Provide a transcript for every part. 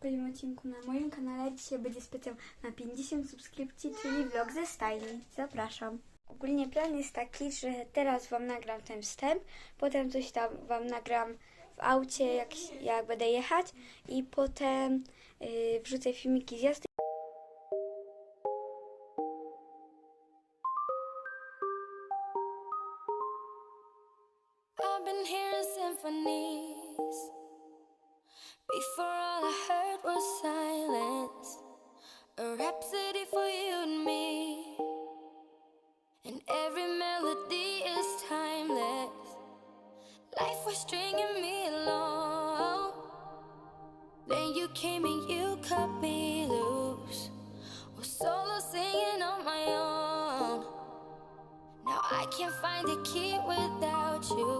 kolejnym odcinku na moim kanale. Dzisiaj będzie specjal na 50 subskrypcji, czyli vlog ze stajni. Zapraszam. Ogólnie plan jest taki, że teraz Wam nagram ten wstęp, potem coś tam Wam nagram w aucie, jak, jak będę jechać i potem yy, wrzucę filmiki z jazdy. I've been hearing symphony for stringing me along. Then you came and you cut me loose. Was solo singing on my own. Now I can't find a key without you.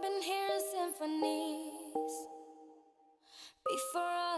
I've been hearing symphonies before I